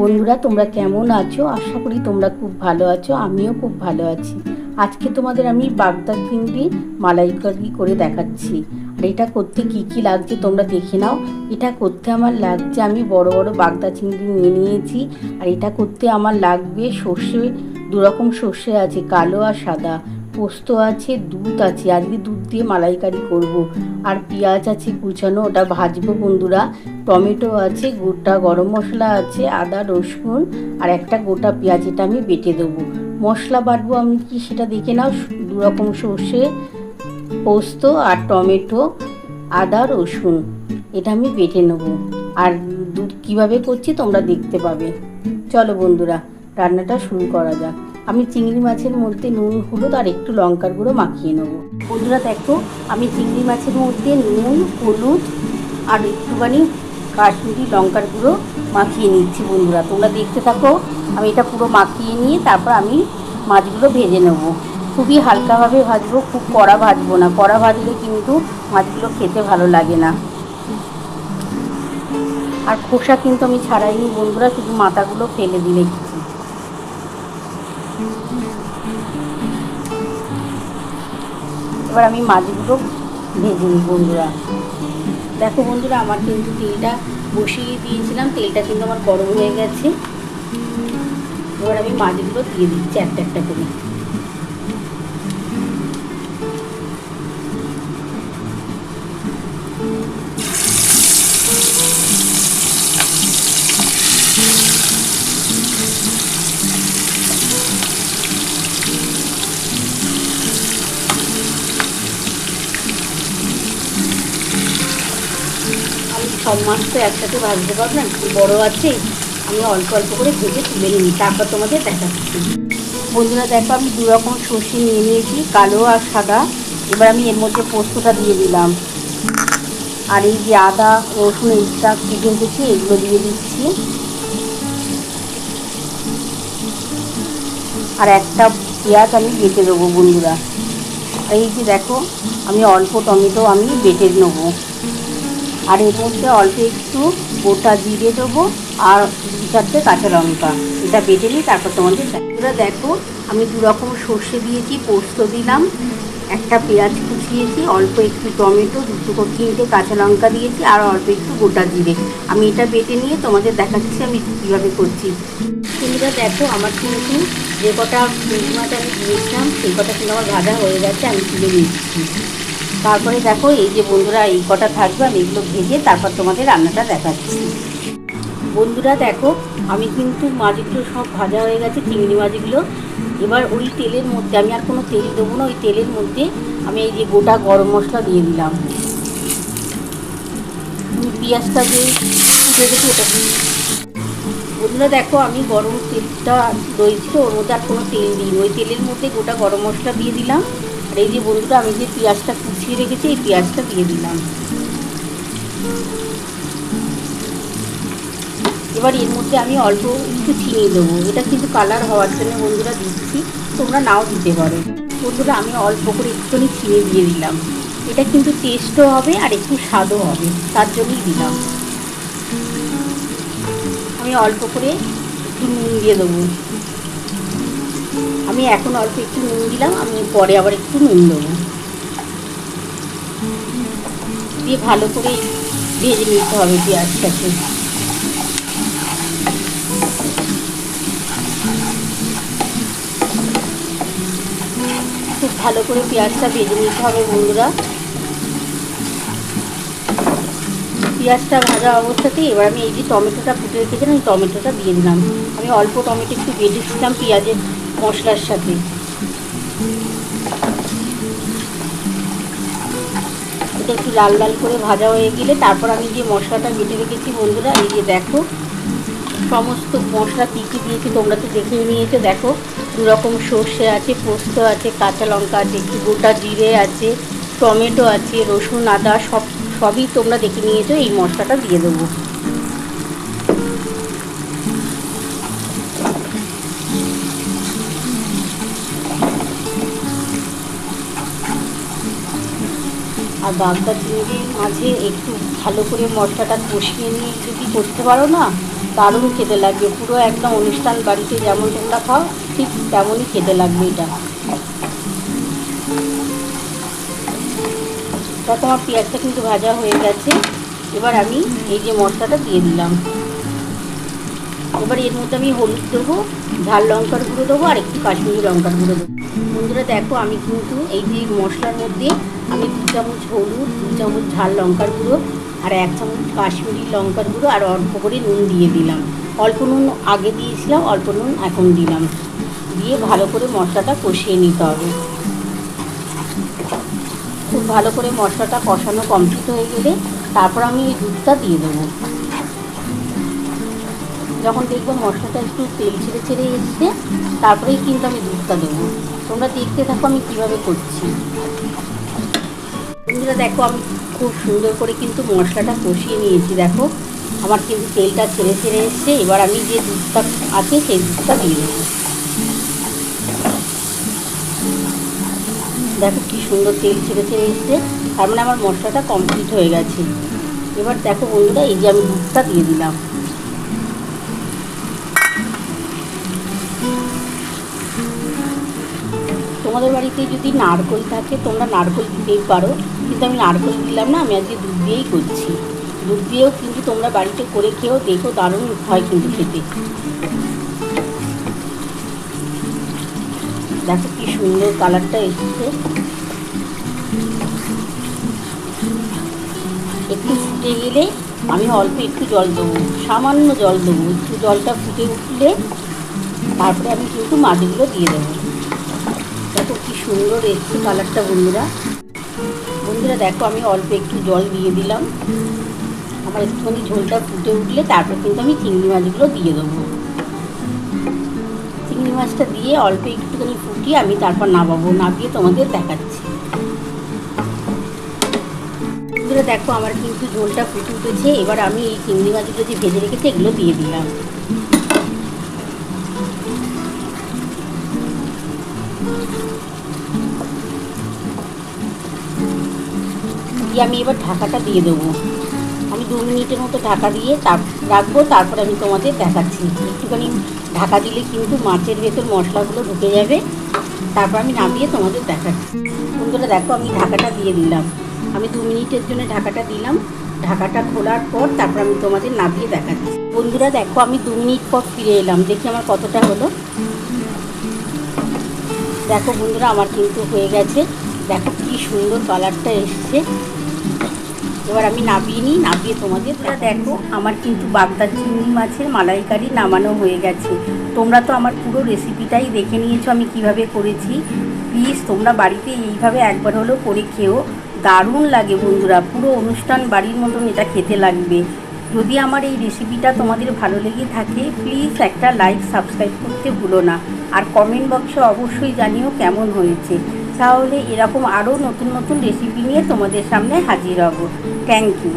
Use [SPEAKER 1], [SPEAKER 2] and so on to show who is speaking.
[SPEAKER 1] বন্ধুরা, তোমরা কেমন আছো? আশা করি তোমরা খুব ভালো আছো, আমিও খুব ভালো আছি। আজকে তোমাদের আমি বাগদা চিংড়ি মালাইকারি করে দেখাচ্ছি। আর এটা করতে কি কি লাগছে তোমরা দেখে নাও। এটা করতে আমার লাগছে, আমি বড় বড় বাগদা চিংড়ি নিয়ে নিয়েছি। আর এটা করতে আমার লাগবে সর্ষে, দুরকম সর্ষে আছে, কালো আর সাদা। পোস্ত আছে, দুধ আছে। আজকে দুধ দিয়ে মালাইকারি করব। আর পেঁয়াজ আছে কুচানো, ওটা ভাজবো বন্ধুরা। টমেটো আছে, গোটা গরম মশলা আছে, আদা, রসুন, আর একটা গোটা পেঁয়াজ, এটা আমি বেটে দেবো। মশলা বাটবো আমি কি সেটা দেখে নাও। দু রকম সর্ষে, পোস্ত আর টমেটো, আদা, রসুন, এটা আমি বেটে নেব। আর দুধ কীভাবে করছি তোমরা দেখতে পাবে। চলো বন্ধুরা। রান্নাটা শুরু করা যাক। আমি চিংড়ি মাছের মধ্যে নুন, হলুদ আর একটু লঙ্কার গুঁড়ো মাখিয়ে নেব। বন্ধুরা দেখো, আমি চিংড়ি মাছের মধ্যে নুন, হলুদ আর একটুখানি কাশ্মীরি লঙ্কার গুঁড়ো মাখিয়ে নিচ্ছি বন্ধুরা। তোমরা দেখতে থাকো, আমি এটা পুরো মাখিয়ে নিয়ে তারপর আমি মাছগুলো ভেজে নেব। খুবই হালকাভাবে ভাজবো, খুব কড়া ভাজবো না। কড়া ভাজলে কিন্তু মাছগুলো খেতে ভালো লাগে না। আর খোসা কিন্তু আমি ছাড়াইনি বন্ধুরা, শুধু মাথাগুলো ফেলে দিলে। এবার আমি মাছগুলো ভেজে নিই, বন্ধুরা। দেখো বন্ধুরা, আমার কিন্তু তেলটা বসিয়ে দিয়েছিলাম। তেলটা কিন্তু আমার গরম হয়ে গেছে। এবার আমি মাছগুলো দিয়ে দিচ্ছি একটা একটা করে। সব মাছ তো একসাথে ভাজতে পারব না আছে আমি অল্প অল্প করে ভেজে তুলে নিই, তারপর তোমাদের দেখাচ্ছি। বন্ধুরা, দেখো আমি দু রকম সর্ষে নিয়ে নিয়েছি, কালো আর সাদা। এবার আমি এর মধ্যে পোস্তটা দিয়ে দিলাম। আর এই যে আদা, রসুন এইটা কুটে রেখেছি এগুলো দিয়ে দিচ্ছি। আর একটা পেঁয়াজ আমি বেটে দেবো বন্ধুরা। এই যে দেখো, আমি অল্প টমেটো আমি বেটে নেব। আর এর মধ্যে অল্প একটু গোটা জিরে দেবো আর দু চারটে কাঁচা লঙ্কা। এটা বেটে নিই তারপর তোমাদের তোমরা দেখো, আমি দু রকম সর্ষে দিয়েছি, পোস্ত দিলাম, একটা পেঁয়াজ কুচিয়েছি, অল্প একটু টমেটো দুটো তিনটে কাঁচা লঙ্কা দিয়েছি, আর অল্প একটু গোটা জিরে। আমি এটা বেটে নিয়ে তোমাদের দেখাচ্ছি আমি কীভাবে করছি। তোমরা দেখো, আমার কিন্তু যে কটা মাছ আমি দিয়েছিলাম, সেই কটা কিন্তু আমার ভাজা হয়ে গেছে, আমি তুলে নিচ্ছি। তারপরে দেখো, এই যে বন্ধুরা, এই কটা থাকবে, আমি এগুলো ভেজে তারপর তোমাদের রান্নাটা দেখাচ্ছি। বন্ধুরা দেখো, আমি কিন্তু মাছগুলো সব ভাজা হয়ে গেছে, চিংড়ি মাছগুলো। এবার ওই তেলের মধ্যে, আমি আর কোনো তেল দেবো না, ওই তেলের মধ্যে আমি এই যে গোটা গরম মশলা দিয়ে দিলাম। পেঁয়াজটা যে ওটা বন্ধুরা দেখো, আমি গরম তেলটা রয়েছিল ওর মধ্যে আর কোনো তেল দিই ওই তেলের মধ্যে গোটা গরম মশলা দিয়ে দিলাম। আর এই যে বন্ধুরা, আমি যে পেঁয়াজটা কুচিয়ে রেখেছি, এই পেঁয়াজটা দিয়ে দিলাম। এবার এর মধ্যে আমি অল্প একটু চিনি দেবো। এটা কিন্তু কালার হওয়ার জন্য বন্ধুরা দিচ্ছি। তোমরা নাও দিতে পারো। বন্ধুরা, আমি অল্প করে একটুখানি চিনি দিয়ে দিলাম। এটা কিন্তু টেস্টও হবে আর একটু স্বাদও হবে। তার জন্যই দিলাম। আমি অল্প করে একটু নুন দিয়ে দেবো। আমি এখন অল্প একটু নুন দিলাম, আমি পরে আবার একটু নুন দেবো। দিয়ে ভালো করে ভেজে নিতে হবে পেঁয়াজটাকে। খুব ভালো করে পেঁয়াজটা ভেজে নিতে হবে বন্ধুরা। পেঁয়াজটা ভাজা অবস্থাতেই এবার আমি এই যে টমেটোটা ফুটে রেখেছিলাম টমেটোটা দিয়ে দিলাম। আমি অল্প টমেটো একটু বেটেছিলাম পেঁয়াজের মশলার সাথে। এটা একটু লাল লাল করে ভাজা হয়ে গেলে তারপর আমি যে মশলাটা বেটে রেখেছি বন্ধুরা, এই যে দেখো, সমস্ত মশলা কী কী দিয়েছি তোমরা তো দেখেই নিয়েছো। দেখো দু রকম সর্ষে আছে, পোস্ত আছে, কাঁচা লঙ্কা আছে, একটু গোটা জিরে আছে, টমেটো আছে, রসুন, আদা, সব, সবই তোমরা দেখে নিয়েছো, এই মশলাটা দিয়ে দেবো। আর বাগদা চিংড়ির মাঝে একটু ভালো করে মশলাটা কষিয়ে নিয়ে যদি করতে পারো না, দারুণ খেতে লাগবে। পুরো একদম অনুষ্ঠান বাড়িতে যেমন তোমরা খাও, ঠিক তেমনই খেতে লাগবে এটা। দেখো, আমার পেঁয়াজটা কিন্তু ভাজা হয়ে গেছে। এবার আমি এই যে মশলাটা দিয়ে দিলাম। এবার এর মধ্যে আমি হলুদ দেবো, ঝাল লঙ্কার গুঁড়ো দেবো আর একটু কাশ্মীরি লঙ্কার গুঁড়ো দেবো। বন্ধুরা, দেখো আমি কিন্তু এই যে মশলার মধ্যে আমি দু চামচ হলুদ, দু চামচ ঝাল লঙ্কার গুঁড়ো আর এক চামচ কাশ্মীরি লঙ্কার গুঁড়ো আর অল্প করে নুন দিয়ে দিলাম। অল্প নুন আগে দিয়েছিলাম, অল্প নুন এখন দিলাম। দিয়ে ভালো করে মশলাটা কষিয়ে নিতে হবে। খুব ভালো করে মশলাটা কষানো কমপ্লিট হয়ে গেলে তারপর আমি এই দুধটা দিয়ে দেবো। যখন দেখব মশলাটা একটু তেল ছেড়ে ছেড়ে এসছে, তারপরেই কিন্তু আমি দুধটা দেবো। তোমরা দেখতে থাকো আমি কীভাবে করছি। বন্ধুরা দেখো, আমি খুব সুন্দর করে কিন্তু মশলাটা কষিয়ে নিয়েছি, দেখো। আমার কিন্তু তেলটা ছেড়ে ছেড়ে এসছে, এবার আমি যে দুধটা আছে সেই দুধটা দিয়ে দেবো। দেখো কি সুন্দর তেল ছেড়ে ছেড়ে এসছে, তার মানে আমার মশলাটা কমপ্লিট হয়ে গেছে। এবার দেখো বন্ধুরা, এই যে আমি দুধটা দিয়ে দিলাম। তোমাদের বাড়িতে যদি নারকোল থাকে, তোমরা নারকোল দিতেই পারো। কিন্তু আমি নারকোল দিলাম না, আমি আজকে দুধ দিয়েই করছি। দুধ দিয়েও কিন্তু তোমরা বাড়িতে করে খেয়েও দেখো, দারুণ হয় কিন্তু খেতে। দেখো কি সুন্দর কালারটা এসেছে। একটু ফুটে গেলে আমি অল্প একটু জল দেবো, সামান্য জল দেবো। একটু জলটা ফুটে উঠলে তারপরে আমি কিন্তু মাছগুলো দিয়ে দেবো। সুন্দর এসছে কালারটা বন্ধুরা। বন্ধুরা দেখো, আমি অল্প একটু জল দিয়ে দিলাম। আমার একটুখানি ঝোলটা ফুটে উঠলে তারপর কিন্তু আমি চিংড়ি মাছগুলো দিয়ে দেবো। চিংড়ি মাছটা দিয়ে অল্প একটুখানি ফুটিয়ে আমি তারপর নামাবো, নামিয়ে তোমাদের দেখাচ্ছি। বন্ধুরা দেখো, আমার কিন্তু ঝোলটা ফুটে উঠেছে। এবার আমি এই চিংড়ি মাছগুলো যে ভেজে রেখেছি, এগুলো দিয়ে দিলাম। দিয়ে আমি এবার ঢাকাটা দিয়ে দেবো। আমি দু মিনিটের মতো ঢাকা দিয়ে তার, রাখব, তারপর আমি তোমাদের দেখাচ্ছি। একটুখানি ঢাকা দিলে কিন্তু মাছের ভেতর মশলাগুলো ঢুকে যাবে। তারপর আমি নামিয়ে তোমাদের দেখাচ্ছি। বন্ধুরা, দেখো আমি ঢাকাটা দিয়ে দিলাম। আমি দু মিনিটের জন্য ঢাকাটা দিলাম। ঢাকাটা খোলার পর তারপর আমি তোমাদের নামিয়ে দেখাচ্ছি। বন্ধুরা, দেখো আমি দু মিনিট পর ফিরে এলাম। দেখি আমার কতটা হলো। দেখো বন্ধুরা, আমার কিন্তু হয়ে গেছে। দেখো কি সুন্দর কালারটা এসছে। এবার আমি নাবিয়ে নিই নাবিয়ে তোমাদের দেখো। আমার কিন্তু বাগদা চিংড়ি মাছের মালাইকারি নামানো হয়ে গেছে। তোমরা তো আমার পুরো রেসিপিটাই দেখে নিয়েছো আমি কীভাবে করেছি। প্লিজ তোমরা বাড়িতে এইভাবে একবার হলেও করে খেও। দারুণ লাগে বন্ধুরা, পুরো অনুষ্ঠান বাড়ির মতন এটা খেতে লাগবে। যদি আমার এই রেসিপিটা তোমাদের ভালো লেগে থাকে প্লিজ একটা লাইক সাবস্ক্রাইব করতে ভুলো না। আর কমেন্ট বক্সে অবশ্যই জানিও কেমন হয়েছে। তাহলে এরকম আরও নতুন নতুন রেসিপি নিয়ে তোমাদের সামনে হাজির হব। Thank you